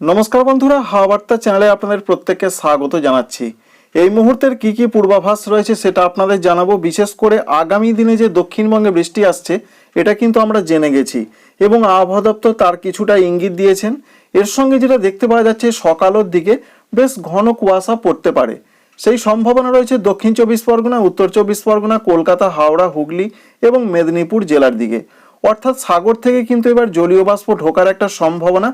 নমস্কার বন্ধুরা হাওয়া বার্তা চ্যানেলে আপনাদের প্রত্যেককে স্বাগত জানাচ্ছি। এই মুহূর্তের কি কি পূর্বাভাস রয়েছে সেটা আপনাদের জানাব। বিশেষ করে আগামী দিনে যে দক্ষিণবঙ্গে বৃষ্টি আসছে, এটা কিন্তু আমরা জেনে গেছি এবং আবহাওয়া দপ্তর তার কিছুটা ইঙ্গিত দিয়েছেন। এর সঙ্গে যেটা দেখতে পাওয়া যাচ্ছে, সকালের দিকে বেশ ঘন কুয়াশা পড়তে পারে। সেই সম্ভাবনা রয়েছে দক্ষিণ চব্বিশ পরগনা, উত্তর চব্বিশ পরগনা, কলকাতা, হাওড়া, হুগলি এবং মেদিনীপুর জেলার দিকে। অর্থাৎ সাগর থেকে কিন্তু এবার জলীয় বাষ্প ঢোকার একটা সম্ভাবনা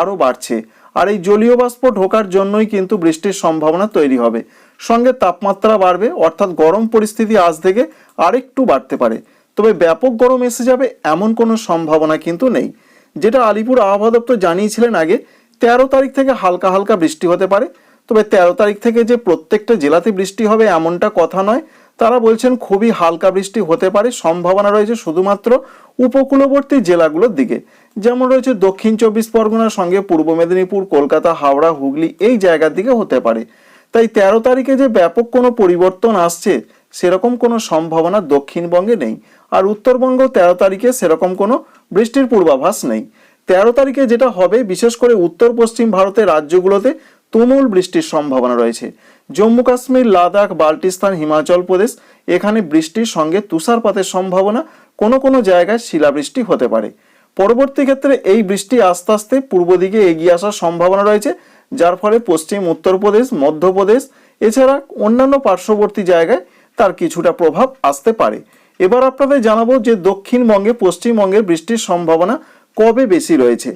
আরও বাড়ছে। আর এই জলীয় বাষ্প ঢোকার জন্যই কিন্তু বৃষ্টির সম্ভাবনা তৈরি হবে। সঙ্গে তাপমাত্রা বাড়বে, অর্থাৎ গরম পরিস্থিতি আজ থেকে আরেকটু বাড়তে পারে। তবে ব্যাপক গরম এসে যাবে এমন কোনো সম্ভাবনা কিন্তু নেই। যেটা আলিপুর আবহাওয়া দপ্তর জানিয়েছিলেন আগে, তেরো তারিখ থেকে হালকা হালকা বৃষ্টি হতে পারে। তবে তেরো তারিখ থেকে যে প্রত্যেকটা জেলাতে বৃষ্টি হবে এমনটা কথা নয়। তারা বলছেন খুবই হালকা বৃষ্টি হতে পারে, সম্ভাবনা রয়েছে শুধুমাত্র উপকূলবর্তী জেলাগুলোর দিকে। যেমন রয়েছে দক্ষিণ চব্বিশ পরগনার সঙ্গে পূর্ব মেদিনীপুর, কলকাতা, হাওড়া, হুগলি এই জায়গার দিকে হতে পারে। তাই তেরো তারিখে যে ব্যাপক কোনো পরিবর্তন আসছে, সেরকম কোনো সম্ভাবনা দক্ষিণবঙ্গে নেই। আর উত্তরবঙ্গ তেরো তারিখে সেরকম কোনো বৃষ্টির পূর্বাভাস নেই। তেরো তারিখে যেটা হবে, বিশেষ করে উত্তর পশ্চিম ভারতের রাজ্যগুলোতে তুমুল বৃষ্টির সম্ভাবনা রয়েছে। জম্মু কাশ্মীর, লাদাখ, বাল্টিস্তান, হিমাচল প্রদেশ, এখানে বৃষ্টির সঙ্গে তুষারপাতের সম্ভাবনা কোনো কোনো জায়গায় শিলাবৃষ্টি হতে পারে। পরবর্তী ক্ষেত্রে এই বৃষ্টি আস্তে আস্তে পূর্ব দিকে এগিয়ে আসার সম্ভাবনা রয়েছে, যার ফলে পশ্চিম উত্তরপ্রদেশ মধ্যপ্রদেশ এছাড়া অন্যান্য পার্শ্ববর্তী জায়গায় তার কিছুটা প্রভাব আসতে পারে। এবার আপনাদের জানাব যে দক্ষিণবঙ্গে, পশ্চিমবঙ্গে বৃষ্টির সম্ভাবনা কবে বেশি রয়েছে।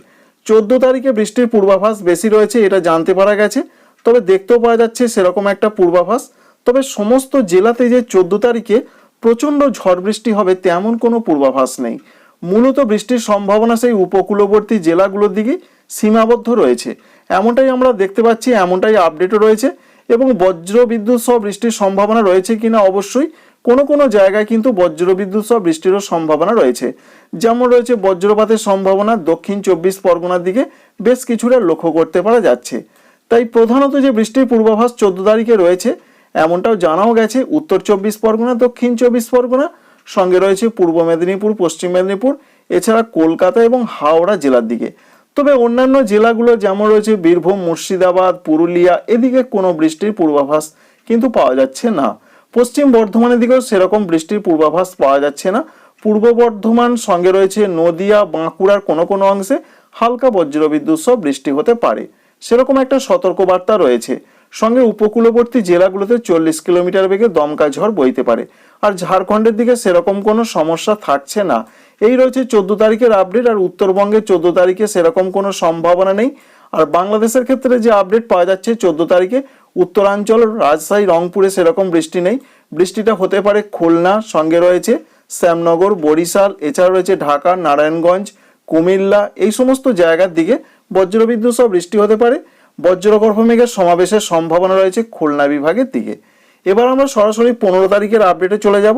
চোদ্দ তারিখে বৃষ্টির পূর্বাভাস বেশি রয়েছে, এটা জানতে পারা গেছে। তবে দেখতেও পাওয়া যাচ্ছে সেরকম একটা পূর্বাভাস। তবে সমস্ত জেলাতে যে চোদ্দ তারিখে প্রচণ্ড ঝড় বৃষ্টি হবে, তেমন কোনো পূর্বাভাস নেই। মূলত বৃষ্টির সম্ভাবনা সেই উপকূলবর্তী জেলাগুলোর দিকে সীমাবদ্ধ রয়েছে। এমনটাই আমরা দেখতে পাচ্ছি, এমনটাই আপডেটও রয়েছে এবং বজ্র বিদ্যুৎ সহ বৃষ্টির সম্ভাবনা রয়েছে কিনা অবশ্যই কোনো কোনো জায়গায় কিন্তু বজ্রবিদ্যুৎ সহ বৃষ্টিরও সম্ভাবনা রয়েছে। যেমন রয়েছে বজ্রপাতের সম্ভাবনা দক্ষিণ চব্বিশ পরগনার দিকে বেশ কিছুটা লক্ষ্য করতে পারা যাচ্ছে। তাই প্রধানত যে বৃষ্টির পূর্বাভাস চোদ্দ তারিখে রয়েছে, এমনটাও জানাও গেছে উত্তর চব্বিশ পরগনা, দক্ষিণ চব্বিশ পরগনা, সঙ্গে রয়েছে পূর্ব মেদিনীপুর, পশ্চিম মেদিনীপুর, এছাড়া কলকাতা এবং হাওড়া জেলার দিকে। তবে অন্যান্য জেলাগুলো যেমন রয়েছে বীরভূম, মুর্শিদাবাদ, পুরুলিয়া, এদিকে কোনো বৃষ্টির পূর্বাভাস কিন্তু পাওয়া যাচ্ছে না। পশ্চিম বর্ধমানের দিকেও সেরকম বৃষ্টির পূর্বাভাস পাওয়া যাচ্ছে না। পূর্ব বর্ধমান সঙ্গে রয়েছে নদিয়া, বাঁকুড়ার কোনো কোনো অংশে হালকা বজ্রবিদ্যুৎ সহ বৃষ্টি হতে পারে। সেরকম একটা সতর্কবার্তা রয়েছে। সঙ্গে উপকূলবর্তী জেলাগুলোতে চল্লিশ কিলোমিটার বেগে দমকা ঝড় বইতে পারে। আর ঝাড়খণ্ডের দিকে সেরকম কোনো সমস্যা থাকছে না। এই রয়েছে চোদ্দ তারিখের আপডেট, আর উত্তরবঙ্গে চোদ্দ তারিখে সেরকম কোনো সম্ভাবনা নেই। আর বাংলাদেশের ক্ষেত্রে যে আপডেট পাওয়া যাচ্ছে, চোদ্দ তারিখে উত্তরাঞ্চল, রাজশাহী, রংপুরে সেরকম বৃষ্টি নেই। বৃষ্টিটা হতে পারে খুলনা, সঙ্গে রয়েছে শ্যামনগর, বরিশাল, এছাড়া রয়েছে ঢাকা, নারায়ণগঞ্জ, কুমিল্লা, এই সমস্ত জায়গার দিকে বজ্রবিদ্যুৎ সহ বৃষ্টি হতে পারে। বজ্রগর্ভ মেঘের সমাবেশের সম্ভাবনা রয়েছে খুলনা বিভাগের দিকে। এবার আমরা সরাসরি পনেরো তারিখের আপডেটে চলে যাব।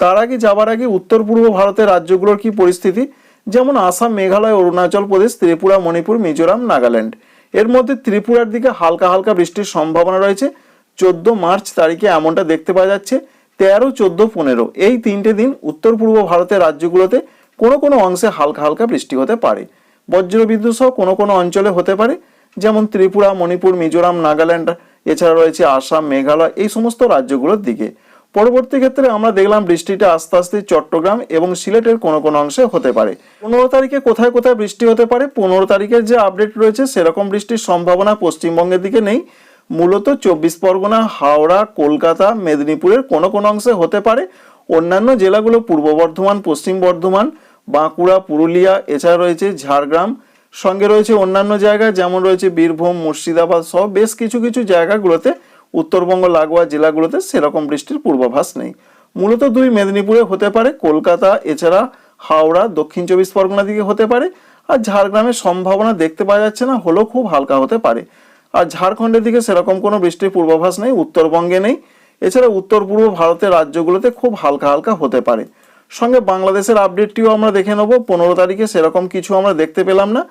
তার আগে যাবার আগে উত্তর পূর্ব ভারতের রাজ্যগুলোর কি পরিস্থিতি? যেমন আসাম, মেঘালয়, অরুণাচল প্রদেশ, ত্রিপুরা, মণিপুর, মিজোরাম, নাগাল্যান্ড। এর মধ্যে ত্রিপুরার দিকে হালকা হালকা বৃষ্টির সম্ভাবনা রয়েছে। চোদ্দ মার্চ তারিখে এমনটা দেখতে পাওয়া যাচ্ছে। তেরো, চোদ্দ, পনেরো এই তিনটে দিন উত্তর পূর্ব ভারতের রাজ্যগুলোতে কোনো কোনো অংশে হালকা হালকা বৃষ্টি হতে পারে। বজ্রবিদ্যুৎ সহ কোনো কোনো অঞ্চলে হতে পারে। যেমন ত্রিপুরা, মণিপুর, মিজোরাম, নাগাল্যান্ড, এছাড়া রয়েছে আসাম, মেঘালয় এই সমস্ত রাজ্যগুলোর দিকে। পরবর্তী ক্ষেত্রে আমরা দেখলাম বৃষ্টিটা আস্তে আস্তে চট্টগ্রাম এবং সিলেটের কোনো কোনো অংশে হতে পারে। পনেরো তারিখে কোথায় কোথায় বৃষ্টি হতে পারে? পনেরো তারিখের যে আপডেট রয়েছে, সেরকম বৃষ্টির সম্ভাবনা পশ্চিমবঙ্গের দিকে নেই। মূলত চব্বিশ পরগনা, হাওড়া, কলকাতা, মেদিনীপুরের কোনো কোনো অংশে হতে পারে। অন্যান্য জেলাগুলো পূর্ব বর্ধমান, পশ্চিম বর্ধমান, বাঁকুড়া, পুরুলিয়া, এছাড়া রয়েছে ঝাড়গ্রাম। সঙ্গে রয়েছে অন্যান্য জায়গা যেমন রয়েছে বীরভূম, মুর্শিদাবাদ, সহ বেশ কিছু কিছু জায়গাগুলোতে উত্তরবঙ্গ, লাগোয়া জেলাগুলোতে সেরকম বৃষ্টির পূর্বাভাস নেই। মূলত দুই মেদিনীপুরে হতে পারে, কলকাতা, এছাড়া হাওড়া, দক্ষিণ চব্বিশ পরগনা দিকে হতে পারে, আর ঝাড়গ্রামের সম্ভাবনা দেখতে পাওয়া যাচ্ছে না, হলেও খুব হালকা হতে পারে। আর ঝাড়খণ্ডের দিকে সেরকম কোনো বৃষ্টির পূর্বাভাস নেই, উত্তরবঙ্গে নেই। এছাড়া উত্তর পূর্ব ভারতের রাজ্যগুলোতে খুব হালকা হালকা হতে পারে। সঙ্গে বাংলাদেশের আপডেটটিও আমরা দেখে নেব, পনেরো তারিখে সেরকম কিছু আমরা দেখতে পেলাম না।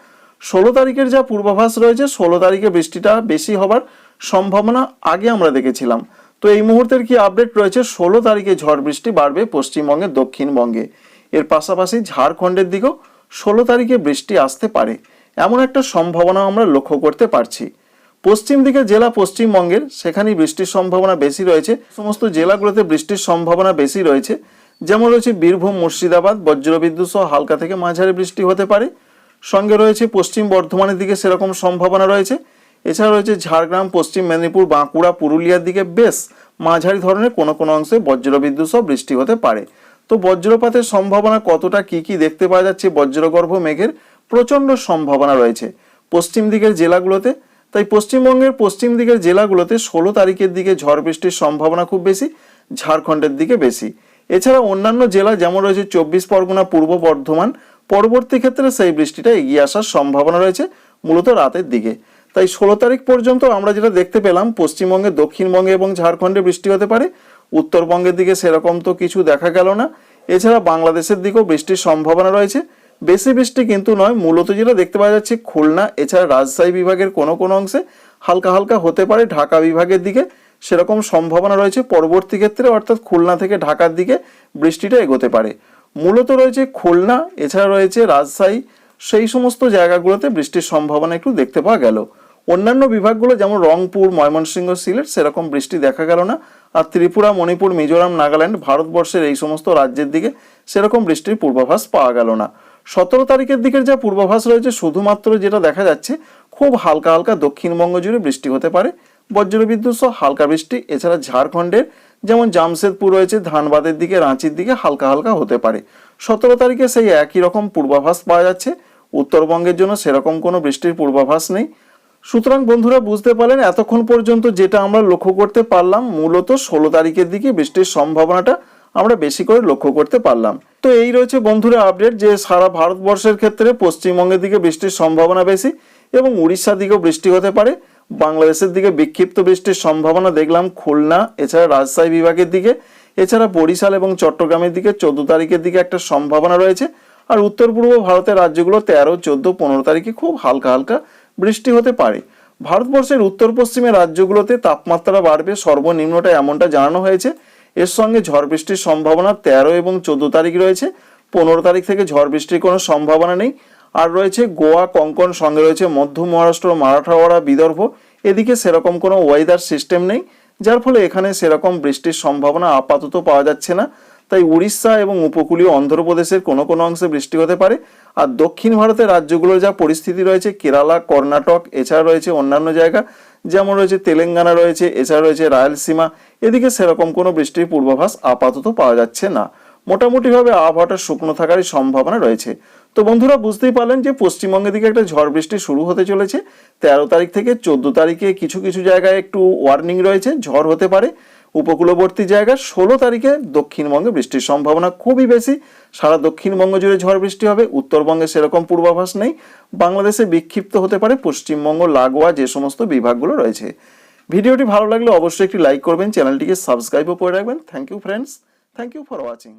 ষোলো তারিখের যা পূর্বাভাস রয়েছে, ষোলো তারিখে বৃষ্টিটা বেশি হবার সম্ভাবনা আগে আমরা দেখেছিলাম। তো এই মুহূর্তের কি আপডেট রয়েছে? ষোলো তারিখে ঝড় বৃষ্টি বাড়বে পশ্চিমবঙ্গে দক্ষিণবঙ্গে। এর পাশাপাশি ঝাড়খণ্ডের দিকেও ষোলো তারিখে বৃষ্টি আসতে পারে। এমন একটা সম্ভাবনা আমরা লক্ষ্য করতে পারছি। পশ্চিম দিকে জেলা পশ্চিমবঙ্গের, সেখানেই বৃষ্টির সম্ভাবনা বেশি রয়েছে। সমস্ত জেলাগুলোতে বৃষ্টির সম্ভাবনা বেশি রয়েছে। যেমন রয়েছে বীরভূম, মুর্শিদাবাদ, বজ্রবিদ্যুৎ সহ হালকা থেকে মাঝারি বৃষ্টি হতে পারে। সঙ্গে রয়েছে পশ্চিম বর্ধমানের দিকে সেরকম সম্ভাবনা রয়েছে। এছাড়া রয়েছে ঝাড়গ্রাম, পশ্চিম মেদিনীপুর, বাঁকুড়া, পুরুলিয়ার দিকে বেশ মাঝারি ধরনের কোনো কোনো অংশে বজ্রবিদ্যুৎ সহ বৃষ্টি হতে পারে। তো বজ্রপাতের সম্ভাবনা কতটা, কি কি দেখতে পাওয়া যাচ্ছে? বজ্রগর্ভ মেঘের প্রচণ্ড সম্ভাবনা রয়েছে পশ্চিম দিকের জেলাগুলোতে। তাই পশ্চিমবঙ্গের পশ্চিম দিকের জেলাগুলোতে ষোলো তারিখের দিকে ঝড় বৃষ্টির সম্ভাবনা খুব বেশি, ঝাড়খণ্ডের দিকে বেশি। এছাড়া অন্যান্য জেলা যেমন রয়েছে চব্বিশ পরগনা, পূর্ব বর্ধমান পরবর্তী ক্ষেত্রে সেই বৃষ্টিটা এগিয়ে আসার সম্ভাবনা রয়েছে, মূলত রাতের দিকে। তাই ষোলো তারিখ পর্যন্ত আমরা যেটা দেখতে পেলাম, পশ্চিমবঙ্গে, দক্ষিণবঙ্গে এবং ঝাড়খণ্ডে বৃষ্টি হতে পারে। উত্তরবঙ্গের দিকে সেরকম তো কিছু দেখা গেল না। এছাড়া বাংলাদেশের দিকেও বৃষ্টির সম্ভাবনা রয়েছে। বেশি বৃষ্টি কিন্তু নয়, মূলত যেটা দেখতে পাওয়া যাচ্ছে খুলনা, এছাড়া রাজশাহী বিভাগের কোনো কোনো অংশে হালকা হালকা হতে পারে ঢাকা বিভাগের দিকে। সেরকম সম্ভাবনা রয়েছে। পরবর্তী ক্ষেত্রে অর্থাৎ খুলনা থেকে ঢাকার দিকে বৃষ্টিটা এগোতে পারে। মূলত রয়েছে খুলনা, এছাড়া রয়েছে রাজশাহী, সেই সমস্ত জায়গাগুলোতে বৃষ্টির সম্ভাবনা একটু দেখতে পাওয়া গেল। অন্যান্য বিভাগগুলো যেমন রংপুর, ময়মনসিংহ, সিলেট, সেরকম বৃষ্টি দেখা গেল না। আর ত্রিপুরা, মণিপুর, মিজোরাম, নাগাল্যান্ড ভারতবর্ষের এই সমস্ত রাজ্যের দিকে সেরকম বৃষ্টির পূর্বাভাস পাওয়া গেল না। সতেরো তারিখের দিকের যা পূর্বাভাস রয়েছে, শুধুমাত্র যেটা দেখা যাচ্ছে, খুব হালকা হালকা দক্ষিণবঙ্গ জুড়ে বৃষ্টি হতে পারে। বজ্রবিদ্যুৎ সহ হালকা বৃষ্টি, এছাড়া ঝাড়খণ্ডের যেমন জামশেদপুর রয়েছে, ধানবাদের দিকে, রাঁচির দিকে হালকা হালকা হতে পারে। সতেরো তারিখে সেই একই রকম পূর্বাভাস পাওয়া যাচ্ছে। উত্তরবঙ্গের জন্য সেরকম কোনো বৃষ্টির পূর্বাভাস নেই। সুতরাং বন্ধুরা, বুঝতে পারলেন, এতক্ষণ পর্যন্ত যেটা আমরা লক্ষ্য করতে পারলাম, মূলত ষোলো তারিখের দিকে বৃষ্টির সম্ভাবনাটা আমরা বেশি করে লক্ষ্য করতে পারলাম। তো এই রয়েছে বন্ধুরা আপডেট যে সারা ভারতবর্ষের ক্ষেত্রে পশ্চিমবঙ্গের দিকে বৃষ্টির সম্ভাবনা বেশি এবং উড়িষ্যার দিকেও বৃষ্টি হতে পারে। বাংলাদেশের দিকে বিক্ষিপ্ত বৃষ্টির সম্ভাবনা দেখলাম খুলনা, এছাড়া রাজশাহী বিভাগের দিকে, এছাড়া বরিশাল এবং চট্টগ্রামের দিকে চোদ্দ তারিখের দিকে একটা সম্ভাবনা রয়েছে। আর উত্তর পূর্ব ভারতের রাজ্যগুলো তেরো, চোদ্দ, পনেরো তারিখে খুব হালকা হালকা বৃষ্টি হতে পারে। ভারতবর্ষের উত্তর পশ্চিমের রাজ্যগুলোতে তাপমাত্রা বাড়বে, সর্বনিম্নটা এমনটা জানানো হয়েছে। এর সঙ্গে ঝড় বৃষ্টির সম্ভাবনা তেরো এবং চোদ্দ তারিখ রয়েছে। পনেরো তারিখ থেকে ঝড় বৃষ্টির কোনো সম্ভাবনা নেই। আর রয়েছে গোয়া, কঙ্কন, সঙ্গে রয়েছে মধ্য মহারাষ্ট্র, মারাঠাওয়াড়া, বিদর্ভ। এদিকে সেরকম কোনো ওয়েদার সিস্টেম নেই, যার ফলে এখানে সেরকম বৃষ্টির সম্ভাবনা আপাতত পাওয়া যাচ্ছে না। তাই উড়িষ্যা এবং উপকূলীয় অন্ধ্রপ্রদেশের কোনো কোনো অংশে বৃষ্টি হতে পারে। আর দক্ষিণ ভারতের রাজ্যগুলোর যা পরিস্থিতি রয়েছে, কেরালা, কর্ণাটক, এছাড়া রয়েছে অন্যান্য জায়গা, যেমন রয়েছে তেলেঙ্গানা রয়েছে, এছাড়া রয়েছে রায়লসীমা। এদিকে সেরকম কোনো বৃষ্টির পূর্বাভাস আপাতত পাওয়া যাচ্ছে না। মোটামুটিভাবে আবহাওয়াটা শুকনো থাকারই সম্ভাবনা রয়েছে। তো বন্ধুরা বুঝতেই পারলেন যে পশ্চিমবঙ্গের দিকে একটা ঝড় বৃষ্টি শুরু হতে চলেছে। তেরো তারিখ থেকে চোদ্দ তারিখে কিছু কিছু জায়গায় একটু ওয়ার্নিং রয়েছে, ঝড় হতে পারে। উপকূলবর্তী জায়গা ষোলো তারিখে দক্ষিণবঙ্গে বৃষ্টির সম্ভাবনা খুবই বেশি। সারা দক্ষিণবঙ্গ জুড়ে ঝড় বৃষ্টি হবে, উত্তরবঙ্গে সেরকম পূর্বাভাস নেই। বাংলাদেশে বিক্ষিপ্ত হতে পারে, পশ্চিমবঙ্গ, লাগোয়া যে সমস্ত বিভাগগুলো রয়েছে। ভিডিওটি ভালো লাগলে অবশ্যই একটি লাইক করবেন, চ্যানেলটিকে সাবস্ক্রাইবও করে রাখবেন। Thank you friends thank you for watching